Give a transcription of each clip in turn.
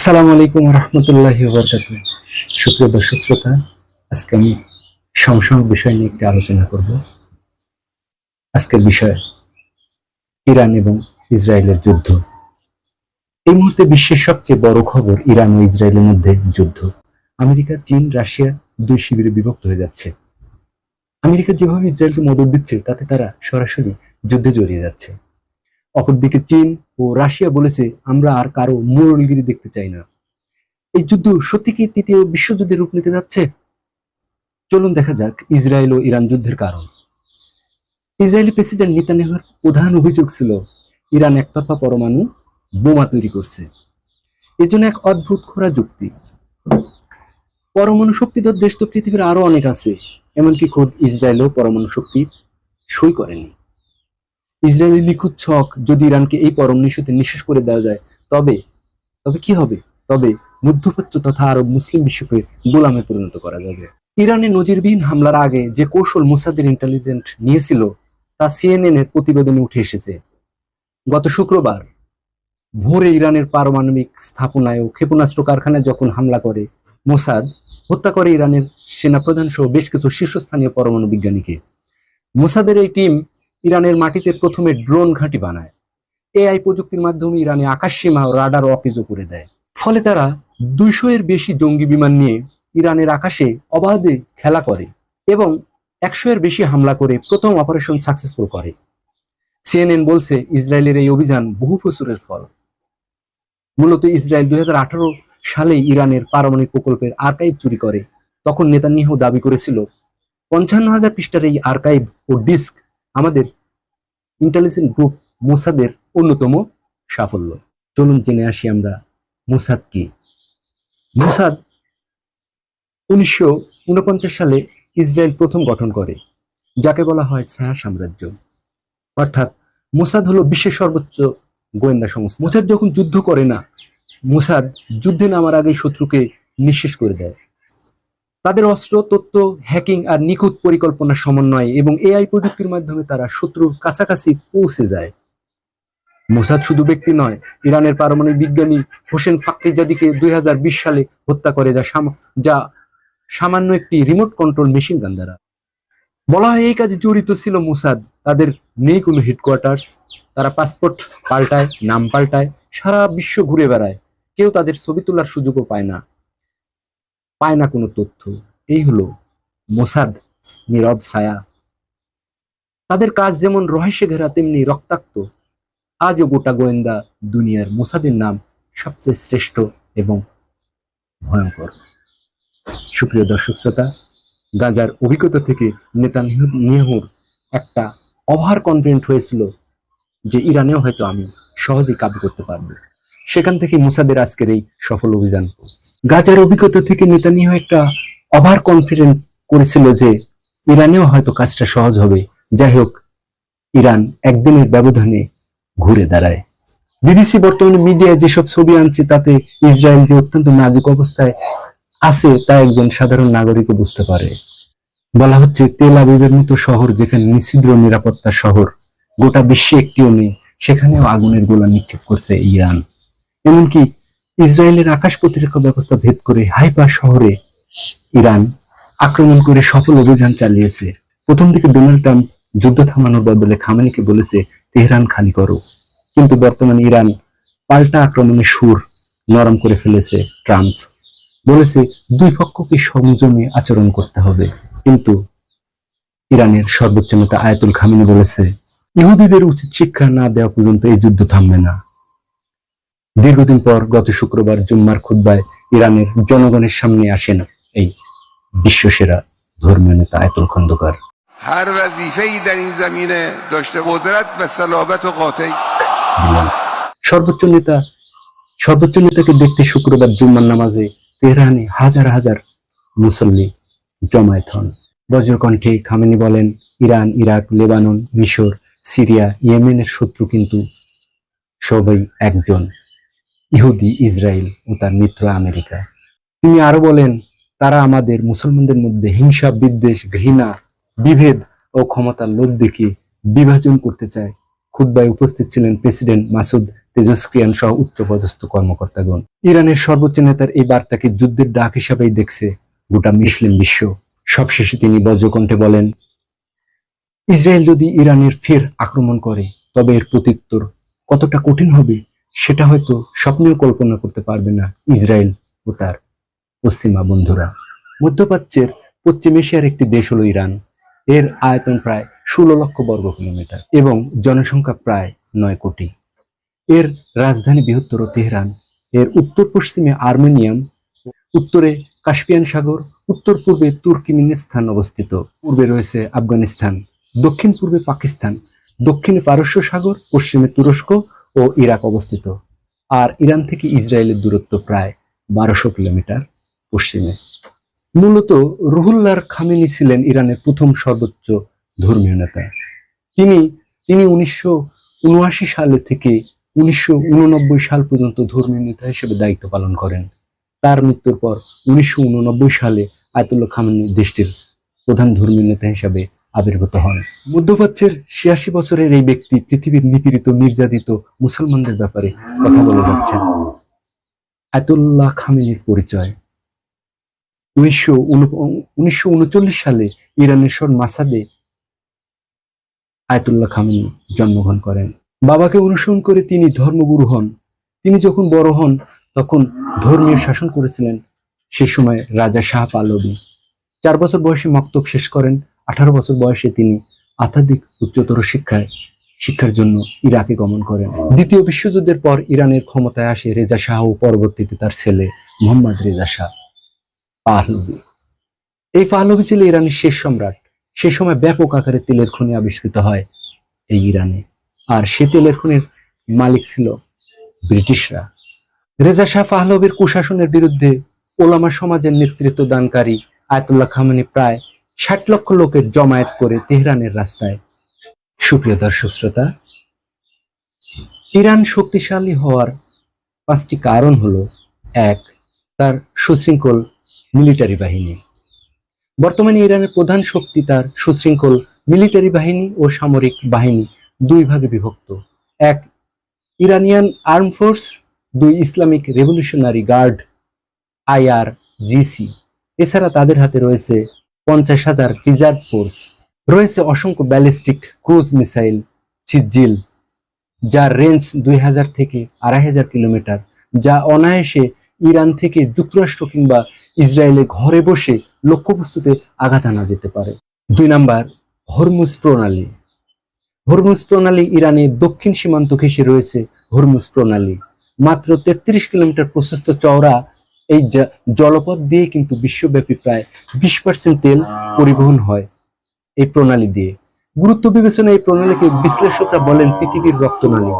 আসসালামু আলাইকুম রহমতুল্লাহ সুপ্রিয় দর্শক শ্রোতা, আজকে আমি সংসদ বিষয় নিয়ে একটি আলোচনা করব। আজকের বিষয় ইরান এবং ইসরায়েলের যুদ্ধ। এই মুহূর্তে বিশ্বের সবচেয়ে বড় খবর ইরান ও ইসরায়েলের মধ্যে যুদ্ধ। আমেরিকা, চীন, রাশিয়া দুই শিবিরে বিভক্ত হয়ে যাচ্ছে। আমেরিকা যেভাবে ইসরায়েলকে মদত দিচ্ছে, তাতে তারা সরাসরি যুদ্ধে জড়িয়ে যাচ্ছে। অপরদিকে চীন ও রাশিয়া বলেছে, আমরা আর কারও মোড়লগিরি দেখতে চাই না। এই যুদ্ধ সত্যি কি তৃতীয় বিশ্বযুদ্ধের রূপ নিতে যাচ্ছে? চলুন দেখা যাক ইসরায়েল ও ইরান যুদ্ধের কারণ। ইসরায়েলি প্রেসিডেন্ট নেতানিয়াহুর প্রধান অভিযোগ ছিল, ইরান একতরফা পরমাণু বোমা তৈরি করছে। এর জন্য এক অদ্ভুত খোরা যুক্তি। পরমাণু শক্তিধর দেশ তো পৃথিবীর আরও অনেক আছে, এমনকি খোদ ইসরায়েলও পরমাণু শক্তি সই করেনি। ইসরায়েলি নিখুঁত ছক যদি ইরানকে এই পরমাণু ইস্যুতে নিঃশেষ করে দেওয়া যায়, তবে তবে কি হবে? তবে মধ্যপ্রাচ্য তথা আরব মুসলিম বিশ্বকে গোলামে পরিণত করা যাবে। ইরানে নজিরবিহীন হামলার আগে যে কৌশল মুসাদের ইন্টেলিজেন্ট নিয়েছিল, তা সিএনএন এর প্রতিবেদনে উঠে এসেছে। গত শুক্রবার ভোরে ইরানের পারমাণবিক স্থাপনায় ও ক্ষেপণাস্ত্র কারখানায় যখন হামলা করে, মোসাদ হত্যা করে ইরানের সেনাপ্রধান সহ বেশ কিছু শীর্ষস্থানীয় পরমাণু বিজ্ঞানীকে। মোসাদের এই টিম ইরানের মাটিতে প্রথমে ড্রোন ঘাঁটি বানায়। এআই প্রযুক্তির মাধ্যমে ইরানে আকাশসীমা ও রাডার অকেজো করে দেয়। ফলে তারা দুইশো এর বেশি জঙ্গি বিমান নিয়ে ইরানের আকাশে অবাধে খেলা করে এবং একশো এর বেশি হামলা করে প্রথম অপারেশন সাকসেসফুল করে। সিএনএন বলছে, ইসরায়েলের এই অভিযান বহু বছরের ফল। মূলত ইসরায়েল দুই হাজার আঠারো সালে ইরানের পারমাণবিক প্রকল্পের আর্কাইভ চুরি করে। তখন নেতানিয়াহু দাবি করেছিল, পঞ্চান্ন হাজার পৃষ্ঠার এই আর্কাইভ ও ডিস্ক আমাদের ইন্টেলিজেন্ট গ্রুপ মোসাদের অন্যতম সাফল্য। চলুন জেনে আসি আমরা মোসাদ কি মোসাদ উনিশশো উনপঞ্চাশ সালে ইসরায়েল প্রথম গঠন করে, যাকে বলা হয় ছায়া সাম্রাজ্য। অর্থাৎ মোসাদ হলো বিশ্বের সর্বোচ্চ গোয়েন্দা সংস্থা। মোসাদ যখন যুদ্ধ করে না, মোসাদ যুদ্ধে নামার আগেই শত্রুকে নিঃশেষ করে দেয়। তাদের অস্ত্র, তথ্য হ্যাকিং আর নিখুঁত পরিকল্পনার সমন্বয়ে এবং এআই প্রযুক্তির মাধ্যমে তারা শত্রুর কাছাকাছি পৌঁছে যায়। মোসাদ শুধু ব্যক্তি নয়, ইরানের পারমাণবিক বিজ্ঞানী হোসেন ফাকরিজাদিকে দুই সালে হত্যা করে যা যা সামান্য একটি রিমোট কন্ট্রোল মেশিন গান দ্বারা। বলা হয় এই কাজে জড়িত ছিল মোসাদ। তাদের নেই কোনো হেডকোয়ার্টার্স তারা পাসপোর্ট পাল্টায়, নাম পাল্টায়, সারা বিশ্ব ঘুরে বেড়ায়। কেউ তাদের ছবি তোলার সুযোগও পায় না। পায় না কোনো তথ্য। এই হলো মোসাদ, নীরব ছায়া। তাদের কাজ যেমন রহস্যে ঘেরা, তেমনি রক্তাক্ত। আজও গোটা গোয়েন্দা দুনিয়ার মোসাদের নাম সবচেয়ে শ্রেষ্ঠ এবং ভয়ঙ্কর। সুপ্রিয় দর্শক শ্রোতা, গাজার অভিজ্ঞতা থেকে নেতা নিহুর একটা ওভার কনফিডেন্ট হয়েছিল যে ইরানেও হয়তো আমি সহজেই কাবু করতে পারব। সেখান থেকে মুসাদের আজকের এই সফল অভিযান। গাজার অভিজ্ঞতা থেকে নেতানিয়াহু একটা ওভার কনফিডেন্ট করেছিল যে ইরানেও হয়তো কাজটা সহজ হবে। যাই হোক, ইরান একদিনের ব্যবধানে ঘুরে দাঁড়ায়। বিবিসি বর্তমানে মিডিয়ায় যেসব ছবি আনছে, তাতে ইসরায়েল যে অত্যন্ত নাজুক অবস্থায় আছে, তা একজন সাধারণ নাগরিকও বুঝতে পারে। বলা হচ্ছে, তেল আবিবের মতো শহর যেখানে নিষিদ্ধ নিরাপত্তা শহর, গোটা বিশ্বে একটিও নেই, সেখানেও আগুনের গোলা নিক্ষেপ করছে ইরান। এমনকি ইসরায়েলের আকাশ প্রতিরক্ষা ব্যবস্থা ভেদ করে হাইপা শহরে ইরান আক্রমণ করে সফল অভিযান চালিয়েছে। প্রথম দিকে ডোনাল্ড ট্রাম্প যুদ্ধ থামানোর বদলে খামেনিকে বলেছে, তেহরান খালি করো। কিন্তু বর্তমানে ইরান পাল্টা আক্রমণের সুর নরম করে ফেলেছে ট্রাম্প। বলেছে, দুই পক্ষকে সংযমে আচরণ করতে হবে। কিন্তু ইরানের সর্বোচ্চ নেতা আয়াতুল খামিনি বলেছে, ইহুদিদের উচিত শিক্ষা না দেওয়া পর্যন্ত এই যুদ্ধ থামবে না। দীর্ঘদিন পর গত শুক্রবার জুম্মার খুদ্বায় ইরানের জনগণের সামনে আসেন এই বিশ্বসেরা ধর্মীয় নেতা আয়তুল খন্দকার هر وظیفه‌ای در این زمینه داشته قدرت و صلابت و قاطعی দিলেন সর্বোচ্চ নেতা সর্বোচ্চ নেতাকে দেখতে শুক্রবার জুম্মার নামাজে তেহরানে হাজার হাজার মুসল্লি জমায়েত হন বজ্রকণ্ঠে খামেনি বলেন ইরান ইরাক লেবানন মিশর সিরিয়া ইয়েমেনের শত্রু কিন্তু সবাই একজন ইহুদি, ইসরায়েল ও তার মিত্র আমেরিকা। তিনি আরও বলেন, তারা আমাদের মুসলমানদের মধ্যে হিংসা, বিদ্বেষ, ঘৃণা, বিভেদ ও ক্ষমতার লোভ দেখিয়ে বিভাজন করতে চায়। খুদ্বায় উপস্থিত ছিলেন প্রেসিডেন্ট মাসুদ তেজস্ক্রিয়ান সহ উচ্চপদস্থ কর্মকর্তাগণ। ইরানের সর্বোচ্চ নেতার এই বার্তাকে যুদ্ধের ডাক হিসাবেই দেখছে গোটা মুসলিম বিশ্ব। সবশেষে তিনি বজ্রকণ্ঠে বলেন, ইসরায়েল যদি ইরানের ফের আক্রমণ করে, তবে এর প্রত্যুত্তর কতটা কঠিন হবে? সেটা হয়তো স্বপ্নেও কল্পনা করতে পারবে না ইসরায়েল ও তার পশ্চিমা বন্ধুরা। মধ্যপ্রাচ্যের পশ্চিম এশিয়ার একটি দেশ হলো ইরান। এর আয়তন প্রায় ষোলো লক্ষ বর্গ কিলোমিটার এবং জনসংখ্যা প্রায় নয় কোটি। এর রাজধানী বৃহত্তর তেহরান। এর উত্তর পশ্চিমে আর্মেনিয়াম, উত্তরে কাস্পিয়ান সাগর উত্তর পূর্বে তুর্কিমিনিস্তান অবস্থিত। পূর্বে রয়েছে আফগানিস্তান দক্ষিণ পূর্বে পাকিস্তান, দক্ষিণে পারস্য সাগর, পশ্চিমে তুরস্ক ও ইরাক অবস্থিত। আর ইরান থেকে ইসরায়েলের দূরত্ব প্রায় বারোশো কিলোমিটার পশ্চিমে। মূলত রুহুল্লার খামেনি ছিলেন ইরানের প্রথম সর্বোচ্চ ধর্মীয় নেতা। তিনি তিনি উনিশশো উনআশি সালে থেকে উনিশশো উননব্বই সাল পর্যন্ত ধর্মীয় নেতা হিসেবে দায়িত্ব পালন করেন। তার মৃত্যুর পর উনিশশো উননব্বই সালে আয়তুল্লাহ খামেনি দেশটির প্রধান ধর্মীয় নেতা হিসাবে আবির্ভূত হন মধ্যপ্রাচ্যের ছিয়াশি বছরের এই ব্যক্তি পৃথিবীর নিপীড়িত, নির্যাতিত মুসলমানদের ব্যাপারে কথা বলে যাচ্ছেন। আয়তুল্লাহ খামেনির পরিচয়। উনিশশো সালে ইরানের শহর মাসাদে আয়তুল্লাহ খামেনি জন্মগ্রহণ করেন। বাবাকে অনুসরণ করে তিনি ধর্মগুরু হন। তিনি যখন বড় হন, তখন ধর্মীয় শাসন করেছিলেন। সে সময় রাজা শাহ পালবী চার বছর বয়সে মক্তব শেষ করেন। আঠারো বছর বয়সে তিনি আধ্যাত্মিক উচ্চতর শিক্ষায়, শিক্ষার জন্য ইরাকে গমন করেন। দ্বিতীয় বিশ্বযুদ্ধের পর ইরানের ক্ষমতায় আসে রেজা শাহ ও পরবর্তীতে তার ছেলে মোহাম্মদ রেজা শাহ। পাহলবি এই পাহলবি ছিল ইরানের শেষ সম্রাট। সে সময় ব্যাপক আকারে তেলের খনি আবিষ্কৃত হয় এই ইরানে। আর সে তেলের খনির মালিক ছিল ব্রিটিশরা। রেজা শাহ পাহলবির কুশাসনের বিরুদ্ধে ওলামা সমাজের নেতৃত্ব দানকারী আয়তুল্লাহ খামানি প্রায় ষাট লক্ষ লোকের জমায়েত করে তেহরানের রাস্তায়। সুপ্রিয় দর্শক শ্রোতা, ইরান শক্তিশালী হওয়ার পাঁচটি কারণ হলো, এক, তার সুশৃঙ্খল মিলিটারি বাহিনী। বর্তমানে ইরানের প্রধান শক্তি তার সুশৃঙ্খল মিলিটারি বাহিনী ও সামরিক বাহিনী দুই ভাগে বিভক্ত। এক, ইরানিয়ান আর্ম ফোর্স, দুই, Islamic revolutionary guard IR GC এছাড়া তাদের হাতে রয়েছে পঞ্চাশ হাজার রিজার্ভ ফোর্স। রয়েছে অসংখ্য ব্যালিস্টিক ক্রুজ মিসাইল ছিজিল যার রেঞ্জ দুই হাজার থেকে আড়াই হাজার কিলোমিটার, যা অনায়াসে ইরান থেকে যুক্তরাষ্ট্র কিংবা ইসরায়েলে ঘরে বসে লক্ষ্যবস্তুতে আঘাত আনা যেতে পারে। দুই নাম্বার, হরমুজ প্রণালী। হরমুজ প্রণালী ইরানের দক্ষিণ সীমান্ত ঘেঁষে রয়েছে হরমুজ প্রণালী। মাত্র তেত্রিশ কিলোমিটার প্রশস্ত চওড়া এই জলপথ দিয়ে কিন্তু বিশ্বব্যাপী প্রায় বিশ পার্সেন্ট তেল পরিবহন হয় এই প্রণালী দিয়ে। গুরুত্ব বিবেচনা এই প্রণালীকে বিশ্লেষকরা বলেন পৃথিবীর রক্তনালী।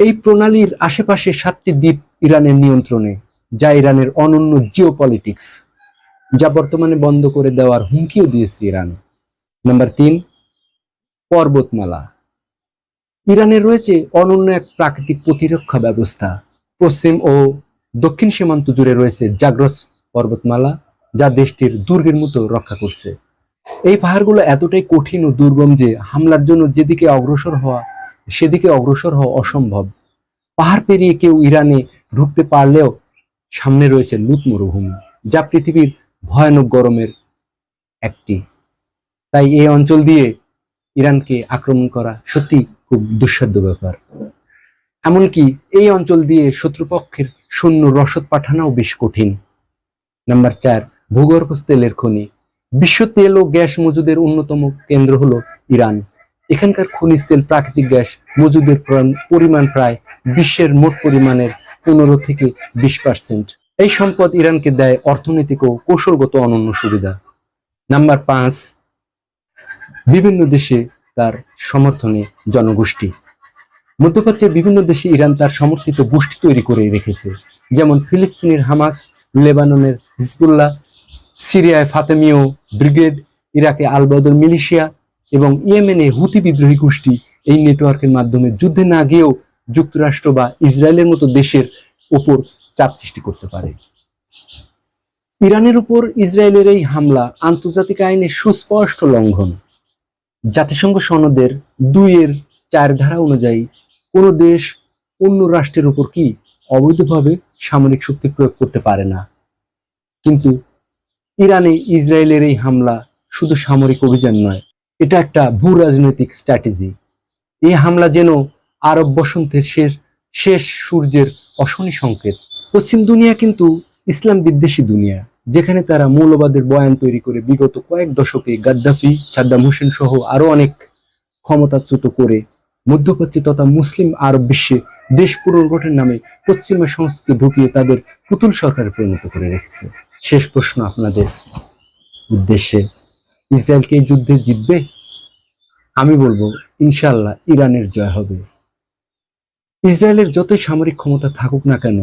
এই প্রণালীর আশেপাশে সাতটি দ্বীপ ইরানের নিয়ন্ত্রণে যা ইরানের অনন্য জিও পলিটিক্স যা বর্তমানে বন্ধ করে দেওয়ার হুমকিও দিয়েছে ইরান। নাম্বার তিন পর্বতমালা। ইরানের রয়েছে অনন্য এক প্রাকৃতিক প্রতিরক্ষা ব্যবস্থা পশ্চিম ও দক্ষিণ সীমান্ত জুড়ে রয়েছে জাগ্রস পর্বতমালা, যা দেশটির দুর্গের মতো রক্ষা করছে। এই পাহাড়গুলো এতটাই কঠিন ও দুর্গম যে হামলার জন্য যেদিকে অগ্রসর হওয়া, সেদিকে অগ্রসর হওয়া অসম্ভব। পাহাড় পেরিয়ে কেউ ইরানে ঢুকতে পারলেও সামনে রয়েছে লুত মরুভূমি, যা পৃথিবীর ভয়ানক গরমের একটি। তাই এই অঞ্চল দিয়ে ইরানকে আক্রমণ করা সত্যি খুব দুঃসাধ্য ব্যাপার। এমনকি এই অঞ্চল দিয়ে শত্রুপক্ষের সৈন্য রসদ পাঠানোও বেশ কঠিন। নাম্বার চার, ভূগর্ভস্থ তেলের খনি। বিশ্ব তেল ও গ্যাস মজুদের অন্যতম কেন্দ্র হলো ইরান। এখানকার খনিজ তেল প্রাকৃতিক গ্যাস মজুদের পরিমাণ প্রায় বিশ্বের মোট পরিমাণের পনেরো থেকে বিশ পার্সেন্ট। এই সম্পদ ইরানকে দেয় অর্থনৈতিক ও কৌশলগত অনন্য সুবিধা। নাম্বার পাঁচ, বিভিন্ন দেশে তার সমর্থনে জনগোষ্ঠী। মধ্যপ্রাচ্যের বিভিন্ন দেশে ইরান তার সমর্থিত গোষ্ঠী তৈরি করে রেখেছে। যেমন ফিলিস্তিনের হামাস, লেবাননের হিজবুল্লাহ, সিরিয়ায় ফাতেমীয় ব্রিগেড, ইরাকে আল বদর মিলিশিয়া এবং ইয়েমেনে হুতি বিদ্রোহী গোষ্ঠী এই নেটওয়ার্কের মাধ্যমে যুদ্ধে না গিয়েও যুক্তরাষ্ট্র বা ইসরায়েলের মতো দেশের উপর চাপ সৃষ্টি করতে পারে। ইরানের উপর ইসরায়েলের এই হামলা আন্তর্জাতিক আইনের সুস্পষ্ট লঙ্ঘন। জাতিসংঘ সনদের দুইয়ের চার ধারা অনুযায়ী কোনো দেশ অন্য রাষ্ট্রের উপর কি অবৈধভাবে সামরিক শক্তি প্রয়োগ করতে পারে না? কিন্তু ইরানে ইসরায়েলের এই হামলা শুধু সামরিক অভিযান নয়, এটা একটা ভূ রাজনৈতিক স্ট্র্যাটেজি। এই হামলা যেন আরব বসন্তের শেষ শেষ সূর্যের অশনি সংকেত। পশ্চিম দুনিয়া কিন্তু ইসলাম বিদ্বেষী দুনিয়া, যেখানে তারা মৌলবাদের বয়ান তৈরি করে বিগত কয়েক দশকে গাদ্দাফি, সাদ্দাম হোসেন সহ আরও অনেক ক্ষমতাচ্যুত করে মধ্যপ্রাচ্য তথা মুসলিম আরব বিশ্বে দেশ পুনর্গঠনের নামে পশ্চিমা সংস্কৃতি ঢুকিয়ে তাদের পুতুল সরকারে পরিণত করে রেখেছে। শেষ প্রশ্ন আপনাদের উদ্দেশ্যে, ইসরায়েল কি এই যুদ্ধে জিতবে? আমি বলব ইনশাল্লাহ ইরানের জয় হবে। ইসরায়েলের যতই সামরিক ক্ষমতা থাকুক না কেন,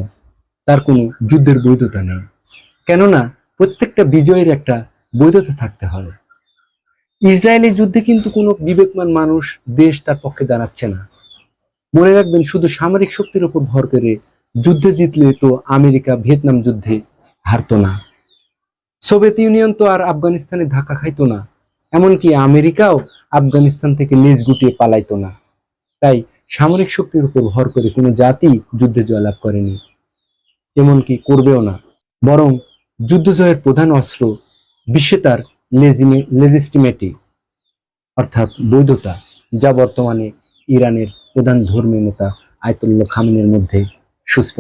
তার কোনো যুদ্ধের বৈধতা নেই। কেননা, প্রত্যেকটা বিজয়ের একটা বৈধতা থাকতে হয়। ইসরায়েলের যুদ্ধে কিন্তু কোনো বিবেকমান মানুষ দেশ তার পক্ষে দাঁড়াচ্ছে না। মনে রাখবেন, শুধু সামরিক শক্তির উপর ভর করে যুদ্ধে জিতলে তো আমেরিকা ভিয়েতনাম যুদ্ধে হারতো না। সোভিয়েত ইউনিয়ন তো আর আফগানিস্তানে ধাক্কা খাইতো না, এমনকি আমেরিকাও আফগানিস্তান থেকে লেজ গুটিয়ে পালাইতো না। তাই সামরিক শক্তির উপর ভর করে কোনো জাতি যুদ্ধে জয়লাভ করেনি, এমনকি করবেও না। বরং যুদ্ধ জয়ের প্রধান অস্ত্র বিশ্বে তার লেজিস্টিমেটি অর্থাৎ বৈধতা যা বর্তমানে ইরানের প্রধান ধর্মীয় নেতা আয়তুল্লাহ খামিনের মধ্যে সুস্পষ্ট।